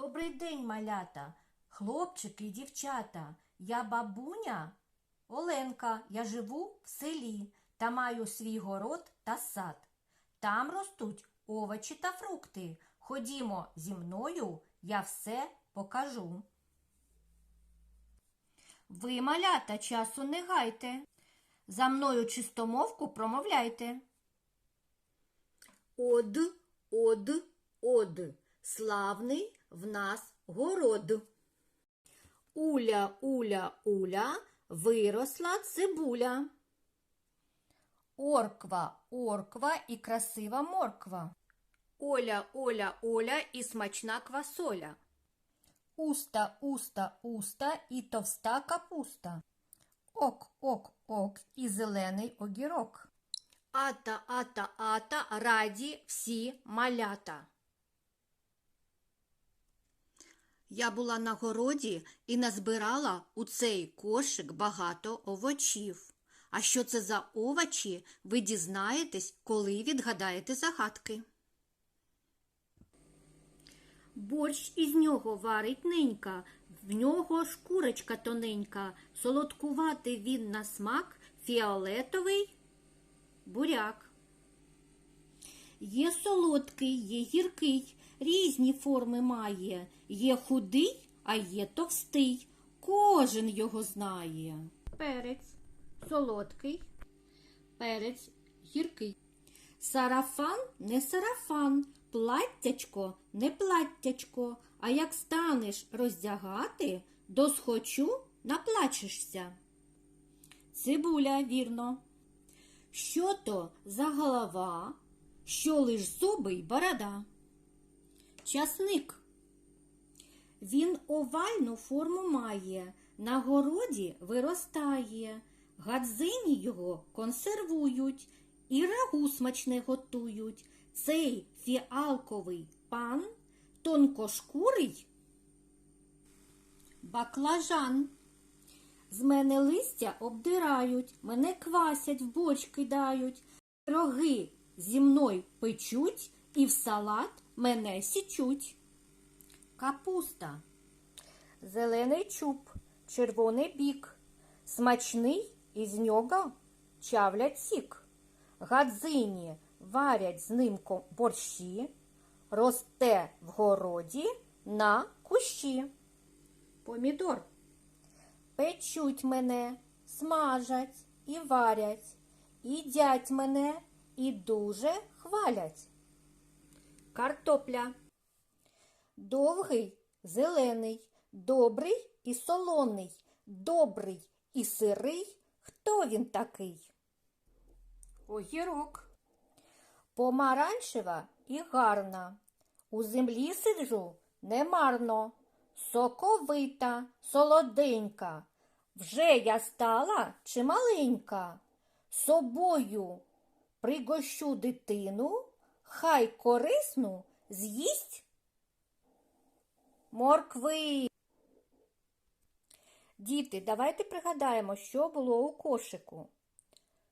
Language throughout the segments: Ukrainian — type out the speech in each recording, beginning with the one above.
Добрий день, малята, хлопчики і дівчата. Я бабуня Оленка. Я живу в селі та маю свій город та сад. Там ростуть овочі та фрукти. Ходімо зі мною, я все покажу. Ви, малята, часу не гайте. За мною чистомовку промовляйте. Од, од, од, славний в нас город. Уля, уля, уля, виросла цибуля. Орква, орква і красива морква. Оля, Оля, Оля і смачна квасоля. Уста, уста, уста і товста капуста. Ок, ок, ок і зелений огірок. Ата, ата, ата, раді всі малята. Я була на городі і назбирала у цей кошик багато овочів. А що це за овочі, ви дізнаєтесь, коли відгадаєте загадки. Борщ із нього варить ненька, в нього шкурочка тоненька, солодкуватий він на смак, фіолетовий буряк. Є солодкий, є гіркий, різні форми має. Є худий, а є товстий. Кожен його знає. Перець солодкий, перець гіркий. Сарафан не сарафан, платтячко не платтячко, а як станеш роздягати, досхочу наплачешся. Цибуля, вірно. Що то за голова, що лиш зуби й борода? Часник. Він овальну форму має, на городі виростає, гадзині його консервують і рагу смачне готують. Цей фіалковий пан тонкошкурий баклажан. З мене листя обдирають, мене квасять, в борщ кидають, роги зі мною печуть і в салат мене січуть. Капуста. Зелений чуб, червоний бік, смачний із нього чавлять сік. Гадзині варять з ним борщі, росте в городі на кущі. Помідор. Печуть мене, смажать і варять, їдять мене і дуже хвалять. Картопля. Довгий, зелений, добрий і солоний, добрий і сирий. Хто він такий? Огірок. Помаранчева і гарна. У землі сиджу немарно. Соковита, солоденька. Вже я стала чималенька. Собою пригощу дитину, хай корисну з'їсть моркви. Діти, давайте пригадаємо, що було у кошику.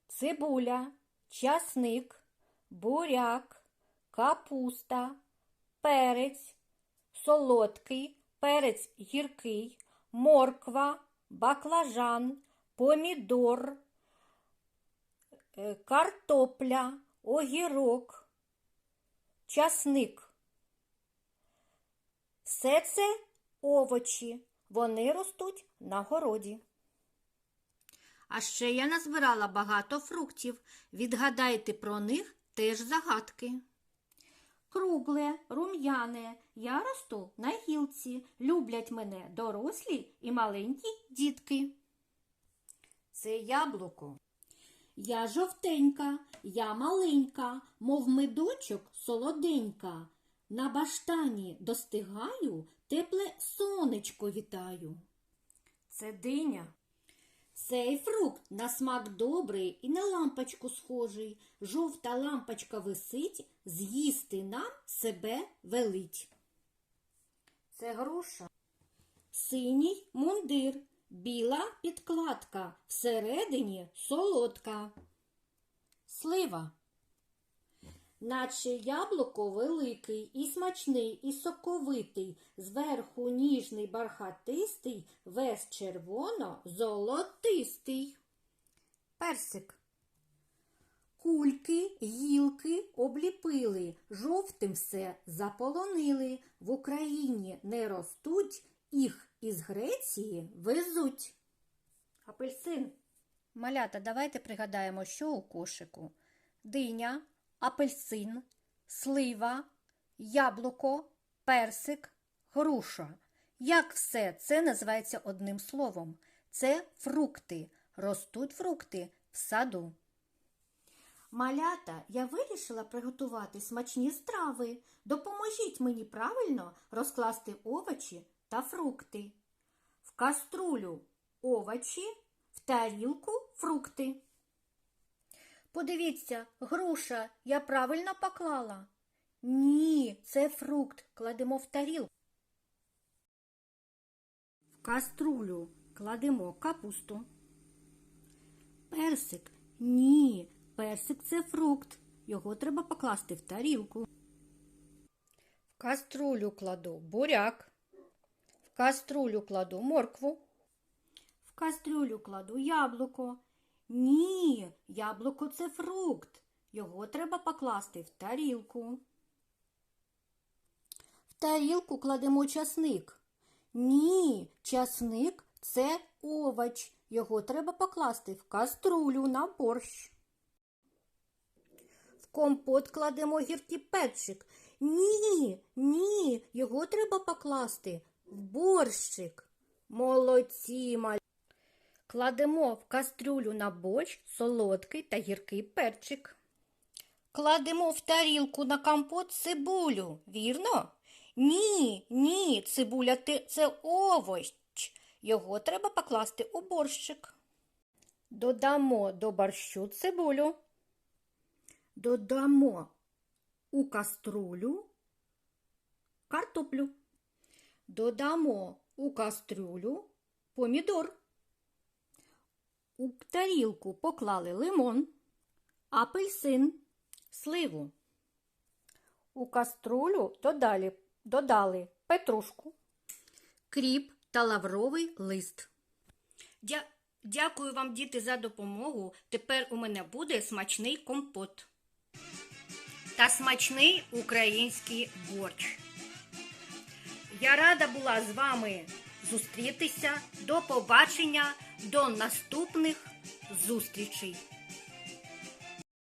Цибуля, часник, буряк, капуста, перець, солодкий, перець гіркий, морква, баклажан, помідор, е, картопля, огірок, часник. Все це овочі, вони ростуть на городі. А ще я назбирала багато фруктів. Відгадайте про них теж загадки. Кругле, рум'яне, я росту на гілці. Люблять мене дорослі і маленькі дітки. Це яблуко. Я жовтенька, я маленька, мов медочок солоденька. На баштані достигаю, тепле сонечко вітаю. Це диня. Цей фрукт на смак добрий і на лампочку схожий. Жовта лампочка висить, з'їсти нам себе велить. Це груша. Синій мундир, біла підкладка, всередині солодка. Слива. наче яблуко великий і смачний, і соковитий, зверху ніжний бархатистий, весь червоно золотистий. Персик. Кульки, гілки обліпили, жовтим все заполонили. В Україні не ростуть, їх із Греції везуть. Апельсин. Малята, давайте пригадаємо, що у кошику. Диня, апельсин, слива, яблуко, персик, груша. Як все це називається одним словом? Це фрукти. Ростуть фрукти в саду. Малята, я вирішила приготувати смачні страви. Допоможіть мені правильно розкласти овочі та фрукти. В каструлю овочі, в тарілку фрукти. Подивіться, груша я правильно поклала? Ні, це фрукт. Кладемо в тарілку. В каструлю кладемо капусту. Персик. Ні, персик це фрукт. Його треба покласти в тарілку. В каструлю кладу буряк. В каструлю кладу моркву. В кастрюлю кладу яблуко. Ні, яблуко це фрукт. Його треба покласти в тарілку. В тарілку кладемо часник. Ні, часник це овоч. Його треба покласти в каструлю на борщ. В компот кладемо гіркий перчик. Ні, ні, його треба покласти в борщик. Молодці, маль. Кладемо в кастрюлю на борщ солодкий та гіркий перчик. Кладемо в тарілку на компот цибулю, вірно? Ні, ні, цибуля це овощ. Його треба покласти у борщик. Додамо до борщу цибулю. Додамо у каструлю картоплю. Додамо у кастрюлю помідор. У тарілку поклали лимон, апельсин, сливу. У каструлю додали, додали петрушку, кріп та лавровий лист. Дя... Дякую вам, діти, за допомогу. Тепер у мене буде смачний компот та смачний український борщ. Я рада була з вами зустрітися. До побачення, до наступних зустрічей.